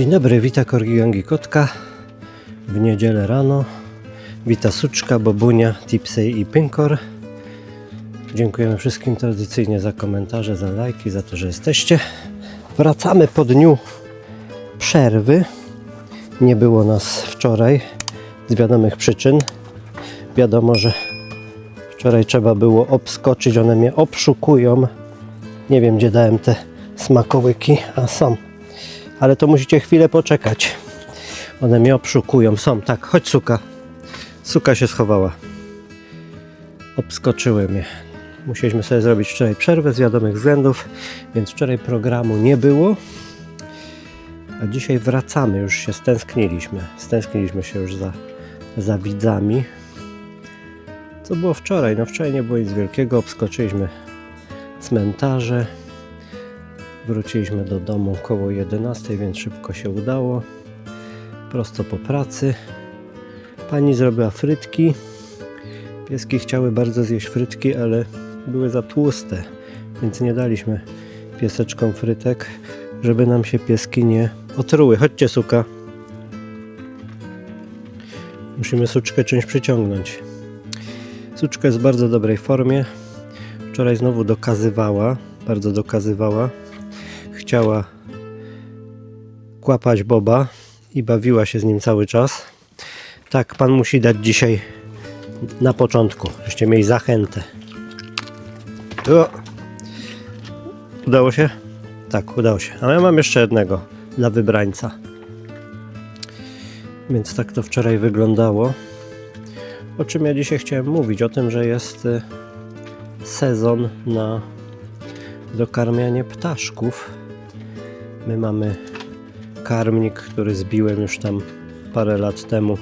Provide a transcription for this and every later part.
Dzień dobry, wita Korgi Gangi Kotka w niedzielę rano. Wita Suczka, Bobunia, Tipsy i Pynkor. Dziękujemy wszystkim tradycyjnie za komentarze, za lajki, za to, że jesteście. Wracamy po dniu przerwy. Nie było nas wczoraj z wiadomych przyczyn. Wiadomo, że wczoraj trzeba było obskoczyć, one mnie obszukują. Nie wiem, gdzie dałem te smakołyki, a są. Ale to musicie chwilę poczekać. One mnie obszukują. Są, tak, chodź suka. Suka się schowała. Obskoczyły mnie. Musieliśmy sobie zrobić wczoraj przerwę z wiadomych względów, więc wczoraj programu nie było. A dzisiaj wracamy, już się stęskniliśmy. Stęskniliśmy się już za, za widzami. Co było wczoraj? No wczoraj nie było nic wielkiego. Obskoczyliśmy cmentarze. Wróciliśmy do domu około 11, więc szybko się udało. Prosto po pracy. Pani zrobiła frytki. Pieski chciały bardzo zjeść frytki, ale były za tłuste, więc nie daliśmy pieseczkom frytek, żeby nam się pieski nie otruły. Chodźcie, suka. Musimy suczkę czymś przyciągnąć. Suczka jest w bardzo dobrej formie. Wczoraj znowu dokazywała, bardzo dokazywała. Chciała kłapać Boba i bawiła się z nim cały czas. Tak, pan musi dać dzisiaj na początku, żeście mieli zachętę. O! Udało się? Tak, udało się. Ale ja mam jeszcze jednego dla wybrańca. Więc tak to wczoraj wyglądało. O czym ja dzisiaj chciałem mówić? O tym, że jest y, sezon na dokarmianie ptaszków. My mamy karmnik, który zbiłem już tam parę lat temu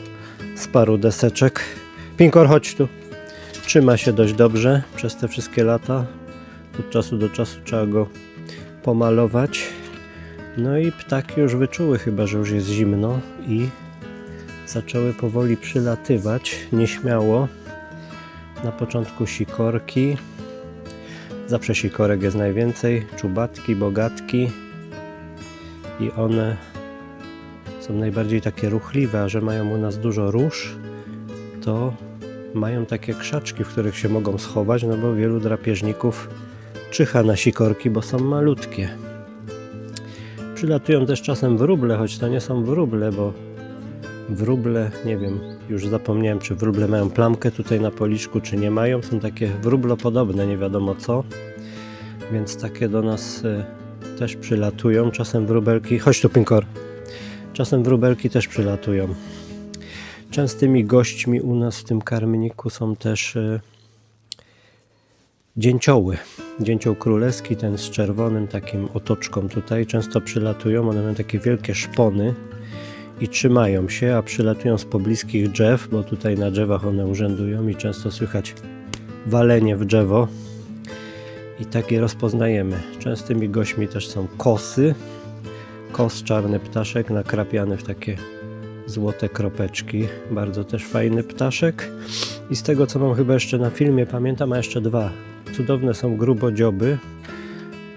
z paru deseczek. Pinkor, chodź tu. Trzyma się dość dobrze przez te wszystkie lata. Od czasu do czasu trzeba go pomalować. No i ptaki już wyczuły chyba, że już jest zimno i zaczęły powoli przylatywać nieśmiało. Na początku sikorki. Zawsze sikorek jest najwięcej. Czubatki, bogatki. I one są najbardziej takie ruchliwe, a że mają u nas dużo róż, to mają takie krzaczki, w których się mogą schować, no bo wielu drapieżników czyha na sikorki, bo są malutkie. Przylatują też czasem wróble, choć to nie są wróble, bo wróble, nie wiem, już zapomniałem, czy wróble mają plamkę tutaj na policzku, czy nie mają. Są takie wróblopodobne, nie wiadomo co. Więc takie do nas y, też przylatują. Czasem wróbelki. Chodź tu, Pinkor. Czasem wróbelki też przylatują. Częstymi gośćmi u nas w tym karmniku są też y, dzięcioły. Dzięcioł królewski, ten z czerwonym takim otoczką tutaj, często przylatują. One mają takie wielkie szpony i trzymają się, a przylatują z pobliskich drzew, bo tutaj na drzewach one urzędują i często słychać walenie w drzewo. I takie rozpoznajemy. Częstymi gośćmi też są kosy. Kos, czarny ptaszek, nakrapiany w takie złote kropeczki. Bardzo też fajny ptaszek. I z tego, co mam chyba jeszcze na filmie, pamiętam, a jeszcze dwa. Cudowne są grubodzioby.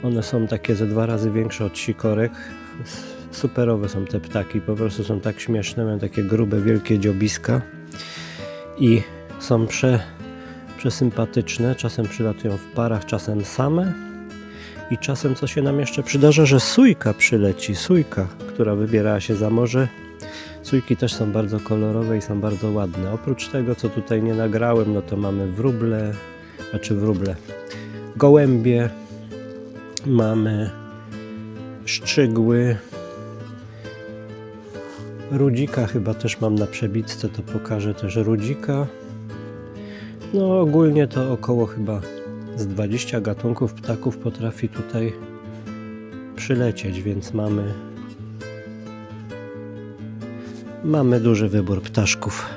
One są takie ze dwa razy większe od sikorek. Superowe są te ptaki, po prostu są tak śmieszne, mają takie grube, wielkie dziobiska i są prze, przesympatyczne. Czasem przylatują w parach, czasem same. I czasem co się nam jeszcze przydarza, że sójka przyleci, sójka, która wybierała się za morze. Sójki też są bardzo kolorowe i są bardzo ładne. Oprócz tego, co tutaj nie nagrałem, no to mamy wróble, znaczy wróble, gołębie, mamy szczygły, rudzika chyba też mam na przebitce, to pokażę też rudzika. No ogólnie to około chyba z 20 gatunków ptaków potrafi tutaj przylecieć, więc mamy mamy duży wybór ptaszków.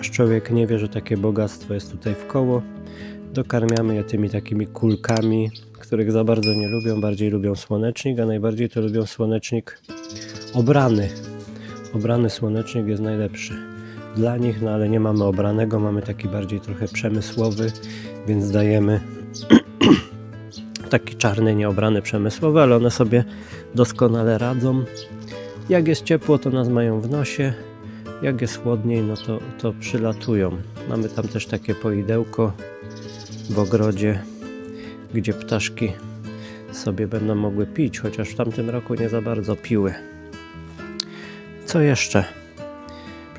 Aż człowiek nie wie, że takie bogactwo jest tutaj w koło. Dokarmiamy je tymi takimi kulkami, których za bardzo nie lubią, bardziej lubią słonecznik, a najbardziej to lubią słonecznik obrany. Obrany słonecznik jest najlepszy dla nich, no ale nie mamy obranego, mamy taki bardziej trochę przemysłowy, więc dajemy taki czarny, nieobrany przemysłowy, ale one sobie doskonale radzą. Jak jest ciepło, to nas mają w nosie. Jak jest chłodniej, no to, to przylatują. Mamy tam też takie poidełko w ogrodzie, gdzie ptaszki sobie będą mogły pić, chociaż w tamtym roku nie za bardzo piły. Co jeszcze?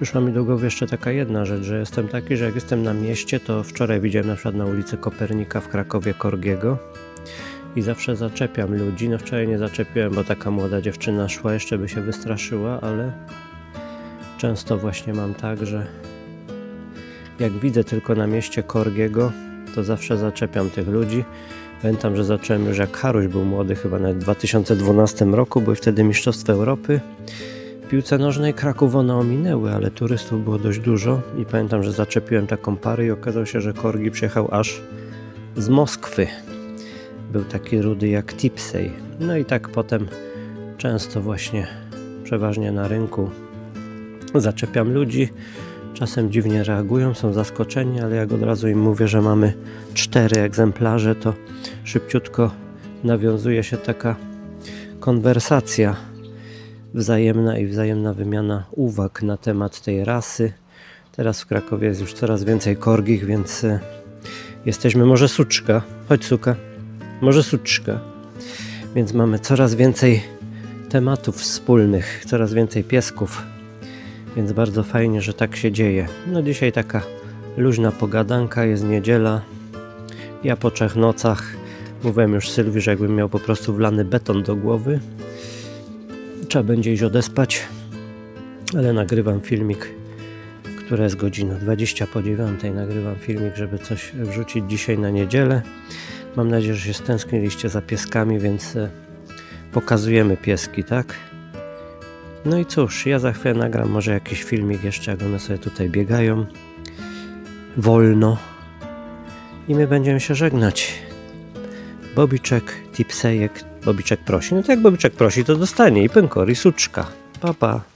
Przyszła mi do głowy jeszcze taka jedna rzecz, że jestem taki, że jak jestem na mieście, to wczoraj widziałem na przykład na ulicy Kopernika w Krakowie Korgiego i zawsze zaczepiam ludzi. No wczoraj nie zaczepiłem, bo taka młoda dziewczyna szła, jeszcze by się wystraszyła, ale często właśnie mam tak, że jak widzę tylko na mieście Korgiego, to zawsze zaczepiam tych ludzi. Pamiętam, że zacząłem już jak Haruś był młody, chyba w 2012 roku, były wtedy Mistrzostwa Europy. Piłce nożnej Kraków one ominęły, ale turystów było dość dużo i pamiętam, że zaczepiłem taką parę i okazało się, że Korgi przyjechał aż z Moskwy. Był taki rudy jak Tipsey. No i tak potem często właśnie, przeważnie na rynku zaczepiam ludzi. Czasem dziwnie reagują, są zaskoczeni, ale jak od razu im mówię, że mamy cztery egzemplarze, to szybciutko nawiązuje się taka konwersacja wzajemna i wzajemna wymiana uwag na temat tej rasy. Teraz w Krakowie jest już coraz więcej korgich, więc e, jesteśmy może suczka. Chodź suka. Może suczka. Więc mamy coraz więcej tematów wspólnych, coraz więcej piesków. Więc bardzo fajnie, że tak się dzieje. No dzisiaj taka luźna pogadanka, jest niedziela. Ja po trzech nocach mówiłem już Sylwii, że jakbym miał po prostu wlany beton do głowy, trzeba będzie iść odespać, ale nagrywam filmik, która jest godzina 20 po 9. Nagrywam filmik, żeby coś wrzucić dzisiaj na niedzielę. Mam nadzieję, że się stęskniliście za pieskami, więc e, pokazujemy pieski, tak? No i cóż, ja za chwilę nagram może jakiś filmik jeszcze, jak one sobie tutaj biegają. Wolno. I my będziemy się żegnać. Bobiczek, tipsejek, Bobiczek prosi. No to jak Bobiczek prosi, to dostanie i pękor, i suczka. Pa, pa.